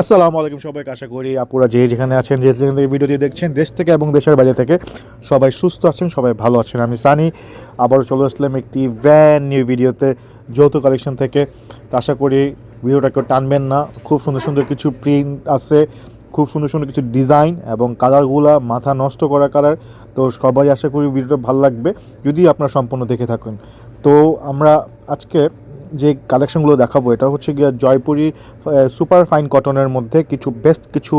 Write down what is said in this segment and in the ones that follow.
আসসালামু আলাইকুম সবাইকে, আশা করি আপুরা যে যেখানে আছেন, যে যেখান থেকে ভিডিওটি দেখছেন, দেশ থেকে এবং দেশের বাইরে থেকে সবাই সুস্থ আছেন, সবাই ভালো আছেন। আমি সানি, আবারও চলে আসলাম একটি ব্র্যান্ড নিউ ভিডিওতে যৌথ কালেকশন থেকে। তো আশা করি ভিডিওটা কেউ টানবেন না। খুব সুন্দর সুন্দর কিছু প্রিন্ট আছে, খুব সুন্দর সুন্দর কিছু ডিজাইন এবং কালারগুলা মাথা নষ্ট করা কালার তো সবাই আশা করি ভিডিওটা ভালো লাগবে। যদি আপনারা সম্পূর্ণ দেখে থাকেন। তো আমরা আজকে যে কালেকশনগুলো দেখাবো, এটা হচ্ছে গিয়ে জয়পুরি সুপার ফাইন কটনের মধ্যে কিছু বেস্ট কিছু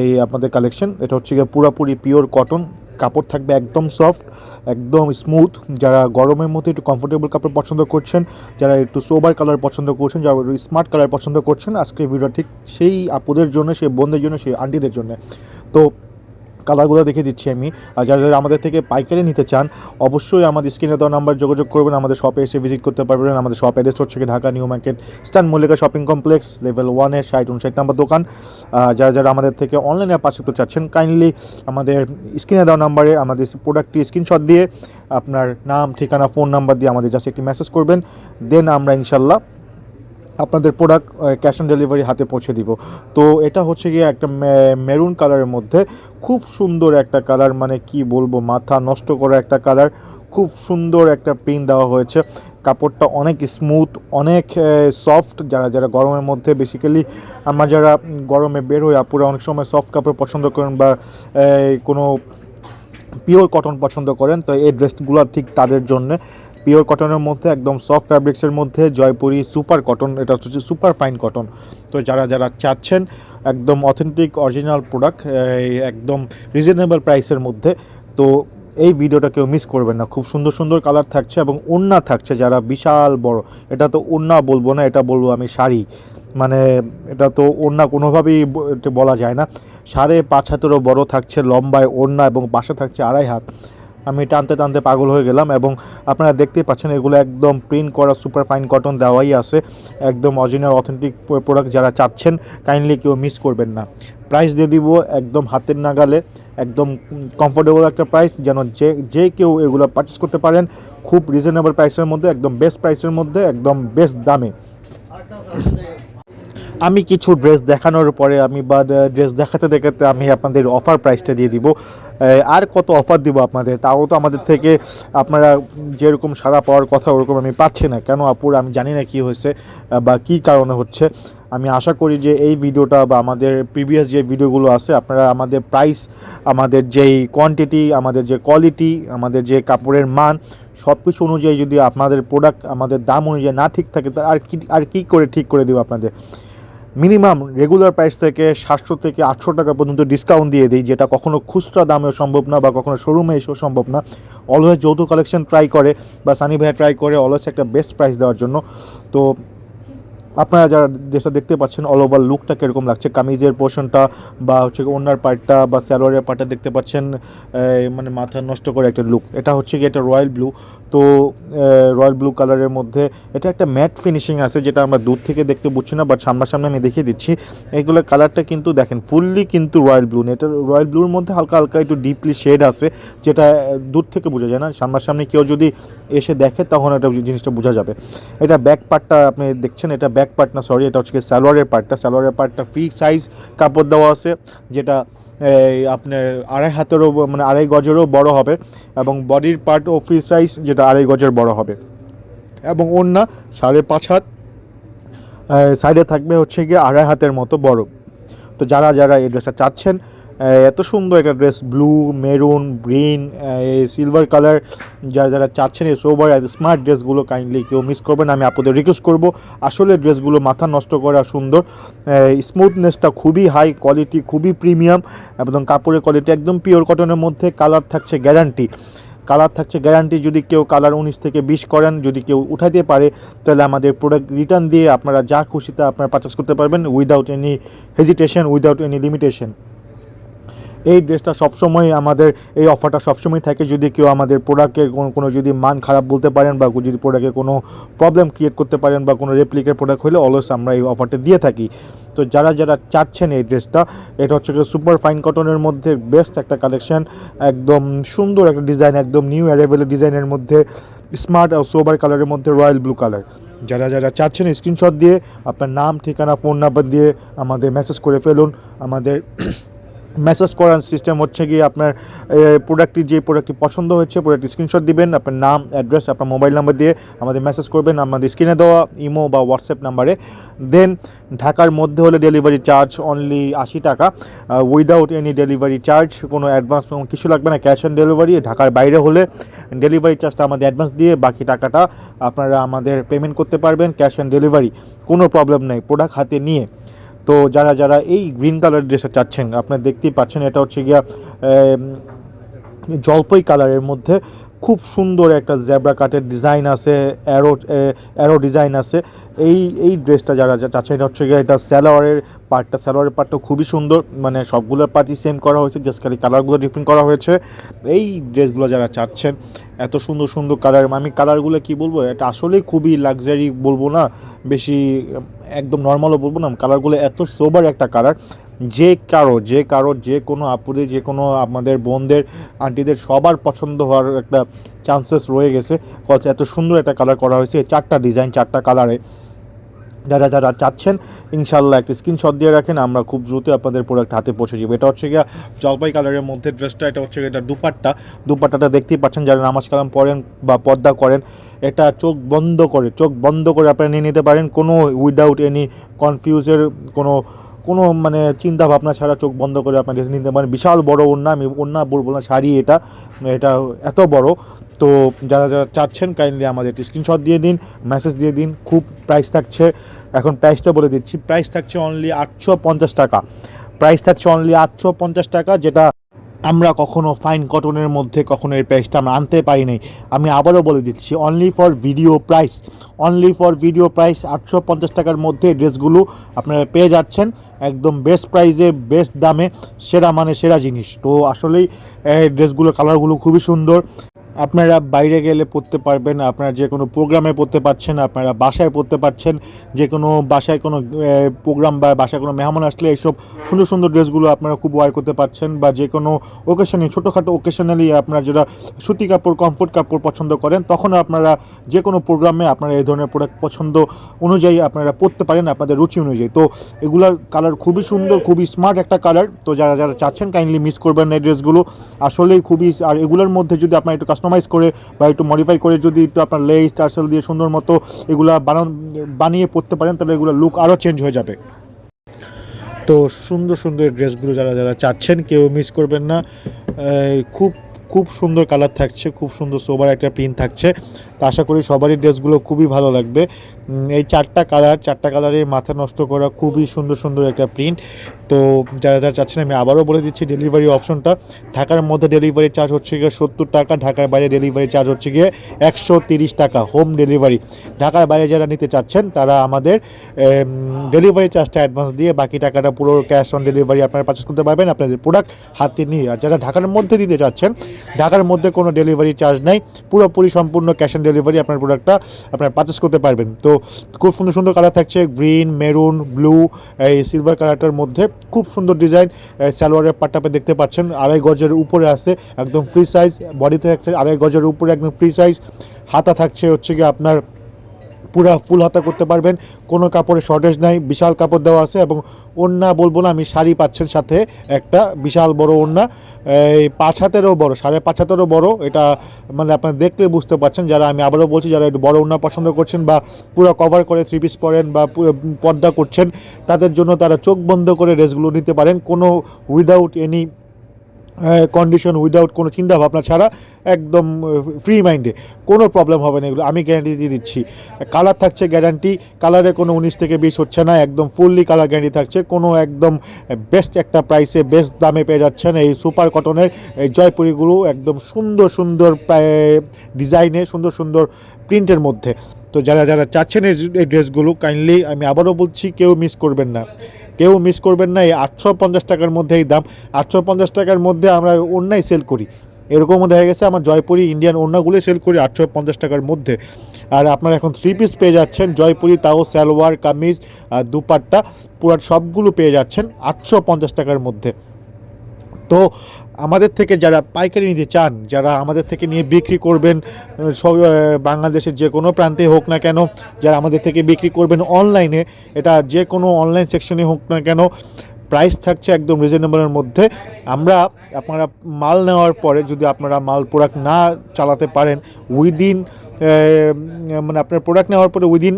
এই আপনাদের কালেকশন এটা হচ্ছে গিয়ে পুরাপুরি পিওর কটন কাপড় থাকবে একদম সফট একদম স্মুথ যারা গরমের মধ্যে একটু কমফোর্টেবল কাপড় পছন্দ করছেন, যারা একটু সোবার কালার পছন্দ করছেন, যারা একটু স্মার্ট কালার পছন্দ করছেন, আজকের ভিডিও ঠিক সেই আপুদের জন্য, সেই বোনদের জন্য, সেই আন্টিদের জন্য। তো কালারগুলো দেখে দিচ্ছি আমি। আর যারা যারা আমাদের থেকে পাইকারি নিতে চান, অবশ্যই আমাদের স্ক্রিনে দেওয়া নাম্বার যোগাযোগ করবেন। আমাদের শপে এসে ভিজিট করতে পারবেন। আমাদের শপ অ্যাড্রেস হচ্ছে ঢাকা নিউ মার্কেট স্টান মল্লিকা শপিং কমপ্লেক্স লেভেল ওয়ানের ষাট উনষাট নাম্বার দোকান। যারা যারা আমাদের থেকে অনলাইনে পাস করতে চাচ্ছেন কাইন্ডলি আমাদের স্ক্রিনে দেওয়া নাম্বারে আমাদের প্রোডাক্টটি স্ক্রিনশট দিয়ে আপনার নাম, ঠিকানা ফোন নাম্বার দিয়ে আমাদের জাস্ট একটি মেসেজ করবেন। দেন আমরা ইনশাল্লাহ আপনাদের প্রোডাক্ট ক্যাশ অন ডেলিভারি হাতে পৌঁছে দিব। তো এটা হচ্ছে গিয়ে একটা মেরুন কালারের মধ্যে খুব সুন্দর একটা কালার মানে কি বলব, মাথা নষ্ট করা একটা কালার খুব সুন্দর একটা প্রিন্ট দেওয়া হয়েছে। কাপড়টা অনেক স্মুথ অনেক সফট যারা যারা গরমের মধ্যে বেসিক্যালি আমরা যারা গরমে বের হই আপুরা অনেক সময় সফট কাপড় পছন্দ করেন বা কোনো পিওর কটন পছন্দ করেন, তো এই ড্রেসগুলো ঠিক তাদের জন্য। পিওর কটনের মধ্যে, একদম সফট ফ্যাব্রিক্সের মধ্যে, জয়পুরি সুপার কটন, এটা হচ্ছে সুপার ফাইন কটন। তো যারা যারা চাচ্ছেন একদম অথেন্টিক অরিজিনাল প্রোডাক্ট একদম রিজনেবল প্রাইসের মধ্যে, তো এই ভিডিওটা কেউ মিস করবেন না। খুব সুন্দর সুন্দর কালার থাকছে এবং ওন্না থাকছে, যারা বিশাল বড়। এটা তো ওন্না বলব না, এটা বলব আমি শাড়ি। মানে এটা তো ওড়না কোনোভাবেই বলা যায় না। সাড়ে পাঁচ হাতেরও বড় থাকছে, লম্বায় ওড়না এবং পাশে থাকছে আড়াই হাত। আমি টানতে টানতে পাগল হয়ে গেলাম এবং আপনারা দেখতেই পাচ্ছেন এগুলো একদম প্রিন্ট করা সুপার ফাইন কটন দেওয়াই আছে। একদম অরিজিনাল অথেন্টিক প্রোডাক্ট যারা চাচ্ছেন কাইন্ডলি কেউ মিস করবেন না। প্রাইস দিয়ে দিব একদম হাতের নাগালে, একদম কমফোর্টেবল একটা প্রাইস যেন যে যে কেউ এগুলো পারচেস করতে পারেন, খুব রিজনেবল প্রাইসের মধ্যে, একদম বেস্ট প্রাইসের মধ্যে, একদম বেস্ট দামে। আমি কিছু ড্রেস দেখানোর পরে, আমি বা ড্রেস দেখাতে দেখাতে আমি আপনাদের অফার প্রাইসটা দিয়ে দিব। আর কত অফার দিব আপনাদের? তাও তো আমাদের থেকে আপনারা যেরকম সারা পাওয়ার কথা ওরকম আমি পাচ্ছি না। কেন আপুর? আমি জানি না কি হয়েছে বা কি কারণে হচ্ছে। আমি আশা করি যে এই ভিডিওটা বা আমাদের প্রিভিয়াস যে ভিডিওগুলো আছে, আপনারা আমাদের প্রাইস আমাদের যেই কোয়ান্টিটি আমাদের যে কোয়ালিটি আমাদের যে কাপড়ের মান সব কিছু অনুযায়ী যদি আপনাদের প্রোডাক্ট আমাদের দাম অনুযায়ী না ঠিক থাকে, তা আর কি আর কি করে ঠিক করে দেবো আপনাদের? মিনিমাম রেগুলার প্রাইস থেকে সাতশো থেকে আটশো টাকা পর্যন্ত ডিসকাউন্ট দিয়ে দিই, যেটা কখনো খুচরা দামেও সম্ভব না বা কখনো শোরুমে এসেও সম্ভব না। অলওয়েজ যৌথ কালেকশন ট্রাই করে বা সানি ভাইয়া ট্রাই করে অলওয়েজ একটা বেস্ট প্রাইস দেওয়ার জন্য। তো আপনারা যারা ড্রেসটা দেখতে পাচ্ছেন অল ওভার লুকটা কীরকম লাগছে, কামিজের পোর্শনটা বা হচ্ছে ওনার পার্টটা বা স্যালোয়ারের পার্টটা দেখতে পাচ্ছেন মানে মাথা নষ্ট করে একটা লুক এটা হচ্ছে কি একটা রয়্যাল ব্লু তো রয়্যাল ব্লু কালারের মধ্যে। এটা একটা ম্যাট ফিনিশিং আছে, যেটা আমরা দূর থেকে দেখতে বুঝছি না, বাট সামনাসামনি আমি দেখিয়ে দিচ্ছি। এইগুলো কালারটা কিন্তু দেখেন, ফুললি কিন্তু রয়্যাল ব্লু। এটা রয়্যাল ব্লুর মধ্যে হালকা হালকা একটু ডিপলি শেড আছে, যেটা দূর থেকে বোঝা যায় না। সামনাসামনি কেউ যদি এসে দেখে, তখন এটা জিনিসটা বোঝা যাবে। এটা ব্যাক পার্টটা আপনি দেখছেন, এটা ব্যাক পার্ট না সরি এটা হচ্ছে সালোয়ারের পার্টটা। সালোয়ারের পার্টটা ফ্রি সাইজ কাপড় দেওয়া আছে, যেটা আপনার আড়াই হাতেরও মানে আড়াই গজেরও বড় হবে এবং বডির পার্ট ও ফ্রি সাইজ যেটা আড়াই গজের বড় হবে। এবং ওড়না সাড়ে পাঁচ হাত সাইডে থাকবে হচ্ছে গিয়ে আড়াই হাতের মতো বড়। তো যারা যারা এই ড্রেসটা চাচ্ছেন এত সুন্দর একটা dress blue maroon green silver colour যারা যারা চাচ্ছেন এই সোবার স্মার্ট ড্রেসগুলো কাইন্ডলি কেউ মিস করবেন, আমি আপনাদের রিকোয়েস্ট করব আসলে ড্রেসগুলো মাথা নষ্ট করা সুন্দর। স্মুথনেসটা খুবই হাই কোয়ালিটি খুবই প্রিমিয়াম এবং কাপড়ের কোয়ালিটি একদম পিওর কটনের মধ্যে কালার থাকছে গ্যারান্টি কালার থাকছে গ্যারান্টি যদি কেউ কালার উনিশ থেকে বিশ করেন, যদি কেউ উঠাইতে পারে, তাহলে আমাদের প্রোডাক্ট রিটার্ন দিয়ে আপনারা যা খুশিতে আপনারা পারচেস করতে পারবেন without any hesitation without any limitation এই ড্রেসটা সবসময় আমাদের, এই অফারটা সবসময় থাকে যদি কেউ আমাদের প্রোডাক্টের কোনো কোনো যদি মান খারাপ বলতে পারেন বা যদি প্রোডাক্টের কোনো প্রবলেম ক্রিয়েট করতে পারেন বা কোনো রেপ্লিকের প্রোডাক্ট হলে অলওয়েজ আমরা এই অফারটা দিয়ে থাকি। তো যারা যারা চাচ্ছেন এই ড্রেসটা, এটা হচ্ছে সুপার ফাইন কটনের মধ্যে বেস্ট একটা কালেকশন একদম সুন্দর একটা ডিজাইন একদম নিউ অ্যারেবেল ডিজাইনের মধ্যে স্মার্ট আর সোবার কালারের মধ্যে রয়্যাল ব্লু কালার যারা যারা চাচ্ছেন স্ক্রিনশট দিয়ে, আপনার নাম, ঠিকানা ফোন নাম্বার দিয়ে আমাদের মেসেজ করে ফেলুন, আমাদের মেসেজ করার সিস্টেম হচ্ছে গিয়ে আপনার প্রোডাক্টটি যে প্রোডাক্টটি পছন্দ হয়েছে প্রোডাক্টটি স্ক্রিনশট দিবেন, আপনার নাম অ্যাড্রেস আপনার মোবাইল নাম্বার দিয়ে আমাদের মেসেজ করবেন, আমাদের স্ক্রিনে দেওয়া ইমো বা হোয়াটসঅ্যাপ নাম্বারে দেন ঢাকার মধ্যে হলে ডেলিভারি চার্জ অনলি আশি টাকা উইদাউট এনি ডেলিভারি চার্জ কোনো অ্যাডভান্স কিছু লাগবে না ক্যাশ অন ডেলিভারি ঢাকার বাইরে হলে ডেলিভারি চার্জটা আমাদের অ্যাডভান্স দিয়ে বাকি টাকাটা আপনারা আমাদের পেমেন্ট করতে পারবেন ক্যাশ অন ডেলিভারি কোনো প্রবলেম নেই প্রোডাক্ট হাতে নিয়ে। তো যারা যারা এই গ্রিন কালার ড্রেসটা চাচ্ছেন, আপনারা দেখতেই পাচ্ছেন, এটা হচ্ছে গিয়া জলপই কালারের মধ্যে খুব সুন্দর একটা জেব্রা কাটের ডিজাইন আছে অ্যারো অ্যারো ডিজাইন আছে। এই এই ড্রেসটা যারা চাচ্ছেন, এটা হচ্ছে গিয়ে, এটা স্যালোয়ারের পার্টটা সালোয়ারের পার্টটা খুবই সুন্দর মানে সবগুলোর পার্টই সেম করা হয়েছে জাস্ট খালি কালারগুলো ডিফারেন্ট করা হয়েছে। এই ড্রেসগুলো যারা চাচ্ছেন, এত সুন্দর সুন্দর কালার আমি কালারগুলো কি বলব, এটা আসলেই খুবই লাক্সারি বলব না, বেশি, একদম নর্মালও বলব না কালারগুলো এত সোবার একটা কালার যে কারও যে কারও, যে কোনো আপুদের, যে কোনো আমাদের বোনদের আন্টিদের সবার পছন্দ হওয়ার একটা চান্সেস রয়ে গেছে, কত এত সুন্দর একটা কালার করা হয়েছে চারটা ডিজাইন চারটা কালারে যারা যারা চাচ্ছেন ইনশাল্লাহ একটা স্ক্রিনশট দিয়ে রাখেন, আমরা খুব দ্রুত আপনাদের প্রোডাক্ট হাতে পৌঁছে যাব এটা হচ্ছে গিয়া জলপাই কালারের মধ্যে ড্রেসটা এটা হচ্ছে এটা দুপাট্টা। দুপাট্টাটা দেখতেই পাচ্ছেন, যারা নামাজ কালাম পড়েন বা পর্দা করেন, এটা চোখ বন্ধ করে, চোখ বন্ধ করে আপনারা নিয়ে নিতে পারেন। কোনো উইদাউট এনি কনফিউজের কোনো কোনো মানে চিন্তা ভাবনা ছাড়া চোখ বন্ধ করে আপনার ড্রেস নিতে পারেন। বিশাল বড় ওড়না, আমি ওড়না বলব না, শাড়ি এটা এটা এত বড়। তো যারা যারা চাচ্ছেন কাইন্ডলি আমাদের স্ক্রিনশট দিয়ে দিন মেসেজ দিয়ে দিন, খুব প্রাইস থাকছে। এখন প্রাইসটা বলে দিচ্ছি। প্রাইস থাকছে অনলি আটশো পঞ্চাশ টাকা। প্রাইস থাকছে অনলি আটশো পঞ্চাশ টাকা, যেটা আমরা কখনো ফাইন কটনের মধ্যে কখনো এই প্রাইসটা আমরা আনতে পারি নাই আমি আবারও বলে দিচ্ছি only for video price only for video price আটশো পঞ্চাশ টাকার মধ্যে ড্রেসগুলো আপনারা পেয়ে যাচ্ছেন। একদম বেস্ট প্রাইসে বেস্ট দামে, সেরা মানে সেরা জিনিস। তো আসলেই এই ড্রেসগুলো কালারগুলো খুবই সুন্দর। আপনারা বাইরে গেলে পড়তে পারবেন, আপনারা যে কোনো প্রোগ্রামে পড়তে পারছেন, আপনারা বাসায় পড়তে পারছেন, যে কোনো বাসায় কোনো প্রোগ্রাম বা বাসায় কোনো মেহমান আসলে এইসব সুন্দর সুন্দর ড্রেসগুলো আপনারা খুব ওয়ার করতে পারছেন বা যে কোনো ওকেশনে ছোটোখাটো ওকেশনালি আপনারা যেটা সুতি কাপড় কমফোর্ট কাপড় পছন্দ করেন, তখন আপনারা যে কোনো প্রোগ্রামে আপনারা এই ধরনের প্রোডাক্ট পছন্দ অনুযায়ী আপনারা পড়তে পারেন আপনাদের রুচি অনুযায়ী। তো এগুলার কালার খুবই সুন্দর, খুবই স্মার্ট একটা কালার তো যারা যারা চাচ্ছেন কাইন্ডলি মিস করবেন এই ড্রেসগুলো আসলেই খুবই, আর এগুলোর মধ্যে যদি আপনার একটু কাস্টমাইজ করে বা একটু মডিফাই করে যদি একটু আপনার লেস টার্সেল দিয়ে সুন্দর মতো এগুলা বানান, বানিয়ে পড়তে পারেন, তাহলে এগুলো লুক আরও চেঞ্জ হয়ে যাবে। তো সুন্দর সুন্দর ড্রেসগুলো যারা যারা চাচ্ছেন, কেউ মিস করবেন না। খুব খুব সুন্দর কালার থাকছে, খুব সুন্দর সোবার একটা প্রিন্ট থাকছে। আশা করি সবারই ড্রেসগুলো খুবই ভালো লাগবে। এই চারটা কালার, চারটা কালারে মাথা নষ্ট করা খুবই সুন্দর সুন্দর একটা প্রিন্ট তো যারা যারা চাচ্ছেন, আমি আবারও বলে দিচ্ছি ডেলিভারি অপশনটা ঢাকার মধ্যে ডেলিভারি চার্জ হচ্ছে গিয়ে সত্তর টাকা, ঢাকার বাইরে ডেলিভারি চার্জ হচ্ছে গিয়ে একশো তিরিশ টাকা হোম ডেলিভারি ঢাকার বাইরে যারা নিতে চাচ্ছেন, তারা আমাদের ডেলিভারি চার্জটা অ্যাডভান্স দিয়ে বাকি টাকাটা পুরো ক্যাশ অন ডেলিভারি আপনারা পারচেস করতে পারবেন আপনাদের প্রোডাক্ট হাতে নিয়ে। আর যারা ঢাকার মধ্যে দিতে চাচ্ছেন, ঢাকার মধ্যে কোনো ডেলিভারি চার্জ নেই, পুরোপুরি সম্পূর্ণ ক্যাশ অন আপনার প্রোডাক্টটা আপনার পারচেস করতে পারবেন। তো খুব সুন্দর সুন্দর কালার থাকছে গ্রিন মেরুন ব্লু এই সিলভার কালারটার মধ্যে খুব সুন্দর ডিজাইন সালোয়ারের পাট্টাপে দেখতে পাচ্ছেন, আড়াই গজের উপরে আছে, একদম ফ্রি সাইজ বডিতে থাকছে আড়াই গজের উপরে একদম ফ্রি সাইজ হাতা থাকছে হচ্ছে কি আপনার পুরা ফুল হাতা করতে পারবেন। কোনো কাপড়ের শর্টেজ নাই, বিশাল কাপড় দেওয়া আছে এবং ওড়না বলব না, আমি শাড়ি পাচ্ছেন সাথে একটা বিশাল বড় ওড়না। এই পাঁচ হাতেরও বড়, সাড়ে পাঁচ হাতেরও বড়, এটা মানে আপনারা দেখলে বুঝতে পারছেন। যারা আমি আবারও বলছি, যারা একটু বড় ওড়না পছন্দ করছেন বা পুরো কভার করে থ্রি পিস পরেন বা পর্দা করছেন, তাদের জন্য তারা চোখ বন্ধ করে ড্রেসগুলো নিতে পারেন। কোনো উইদাউট এনি কন্ডিশন উইদাউট কোনো চিন্তা ভাবনা ছাড়া একদম ফ্রি মাইন্ডে কোনো প্রবলেম হবে না এগুলো, আমি গ্যারান্টি দিয়ে দিচ্ছি। কালার থাকছে গ্যারান্টি কালারে কোনো উনিশ থেকে বিশ হচ্ছে না, একদম ফুললি কালার গ্যারান্টি থাকছে। কোনো একদম বেস্ট একটা প্রাইসে বেস্ট দামে পেয়ে যাচ্ছেন এই সুপার কটনের এই জয়পুরিগুলো একদম সুন্দর সুন্দর ডিজাইনে সুন্দর সুন্দর প্রিন্টের মধ্যে। তো যারা যারা চাচ্ছেন এই এই ড্রেসগুলো কাইন্ডলি আমি আবারও বলছি, কেউ মিস করবেন না। কেউ মিস করবেন না, এই আটশো পঞ্চাশ টাকার মধ্যে এই দাম। আটশো পঞ্চাশ টাকার মধ্যে আমরা অন্যায় সেল করি। এরকমও দেখা গেছে, আমার জয়পুরি ইন্ডিয়ান ওড়নাগুলো সেল করি আটশো পঞ্চাশ টাকার মধ্যে। আর আপনারা এখন থ্রি পিস পেয়ে যাচ্ছেন, জয়পুরি তাও সালোয়ার, কামিজ দুপাট্টা, পুরাট সবগুলো পেয়ে যাচ্ছেন আটশো পঞ্চাশ টাকার মধ্যে। তো আমাদের থেকে যারা পাইকারি নিতে চান, যারা আমাদের থেকে নিয়ে বিক্রি করবেন বাংলাদেশের যে কোনো প্রান্তে হোক না কেন, যারা আমাদের থেকে বিক্রি করবেন অনলাইনে, এটা যে কোনো অনলাইন সেকশনে হোক না কেন, প্রাইস থাকছে একদম রিজনেবলের মধ্যে। আমরা আপনারা মাল নেওয়ার পরে যদি আপনারা মাল প্রোডাক্ট না চালাতে পারেন উইদিন মানে আপনার প্রোডাক্ট নেওয়ার পরে উইদিন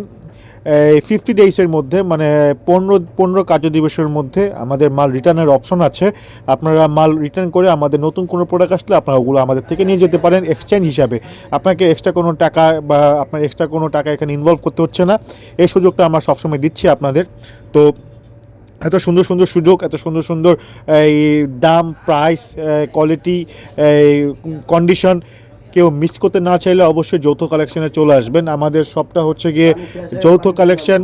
ফিফটি ডেইসের মধ্যে মানে পনেরো পনেরো কার্য দিবসের মধ্যে আমাদের মাল রিটার্নের অপশন আছে। আপনারা মাল রিটার্ন করে আমাদের নতুন কোনো প্রোডাক্ট আসলে আপনারা ওগুলো আমাদের থেকে নিয়ে যেতে পারেন এক্সচেঞ্জ হিসাবে। আপনাকে এক্সট্রা কোনো টাকা বা আপনার এক্সট্রা কোনো টাকা এখানে ইনভলভ করতে হচ্ছে না। এই সুযোগটা আমরা সবসময় দিচ্ছি আপনাদের। তো এত সুন্দর সুন্দর সুযোগ, এত সুন্দর সুন্দর এই দাম প্রাইস কোয়ালিটি কন্ডিশন কেউ মিস করতে না চাইলে অবশ্যই যৌথ কালেকশনে চলে আসবেন। আমাদের সবটা হচ্ছে গিয়ে যৌথ collection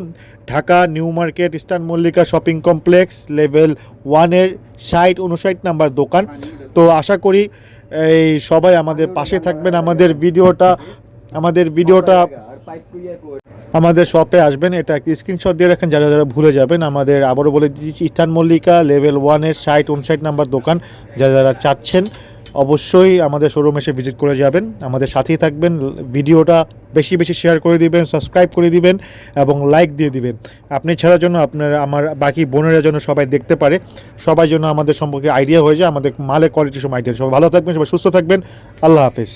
Dhaka, new market, eastern Mallika shopping complex level ওয়ানের ষাট উনষাট নাম্বার দোকান। তো আশা করি এই সবাই আমাদের পাশে থাকবেন। আমাদের ভিডিওটা আমাদের ভিডিওটা আমাদের শপে আসবেন। এটা একটি স্ক্রিনশট দিয়ে রাখেন, যারা যারা ভুলে যাবেন। আমাদের আবারও বলে দিচ্ছি, ইস্টার্ন মল্লিকা লেভেল ওয়ানের ষাট উনষাট নাম্বার দোকান, যারা যারা চাচ্ছেন। অবশ্যই আমাদের শোরুম এসে ভিজিট করে যাবেন। আমাদের সাথেই থাকবেন, ভিডিওটা বেশি বেশি শেয়ার করে দিবেন সাবস্ক্রাইব করে দিবেন এবং লাইক দিয়ে দিবেন। আপনি ছাড়ার জন্য আপনার, আমার বাকি বোনেরা যেন সবাই দেখতে পারে, সবাই জন্য আমাদের সম্পর্কে আইডিয়া হয়ে যায়, আমাদের মালের কোয়ালিটি সব আইডিয়া সবাই ভালো থাকবেন, সবাই সুস্থ থাকবেন। আল্লাহ হাফিজ।